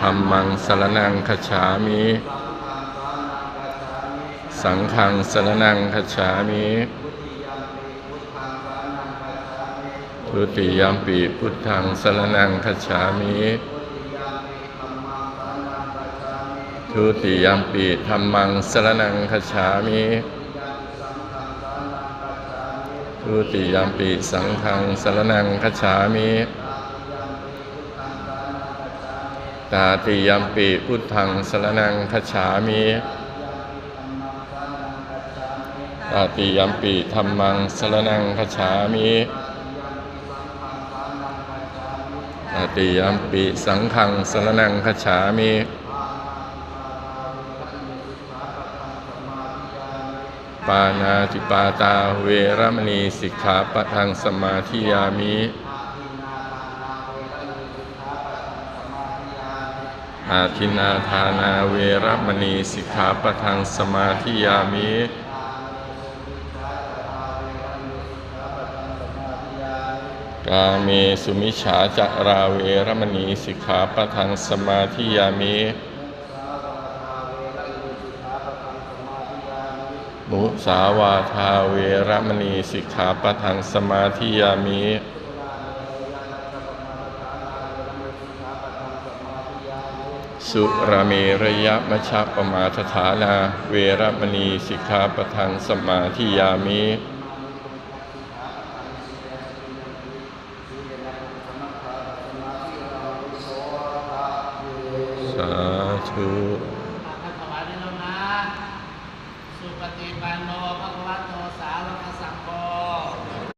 ธรรมังสรนังคัจฉามิ สังฆังสรนังคัจฉามิทุติยามปีพุทธังสรนังคัจฉามิทุติยามปีธรรมังสรนังคัจฉามิทุติยามปีสังฆังสรนังคัจฉามิ ตาติยมปีพุทธังสรนังคัจฉามิตาติยมปีธรรมังสรนังคัจฉามิตาติยมปีสังฆังสรนังคัจฉามิปานาติปาตาเวรมณีสิกขาปะทังสมาธิยามิ อาทินาทานาเวรมณีสิกขาปะทังสมาธิยามิกาเมสุมิชฉาจาราเวรมณีสิกขาปะทังสมาธิยามิมุสาวาทาเวรมณีสิกขาปะทังสมาธิยามิ สุราเมระยะมชะปมาทฐานา เวรมณีสิกขาปทานสมาธิยามิสาธุสุปฏิปันโนภคะวะโตสาวกสังโฆ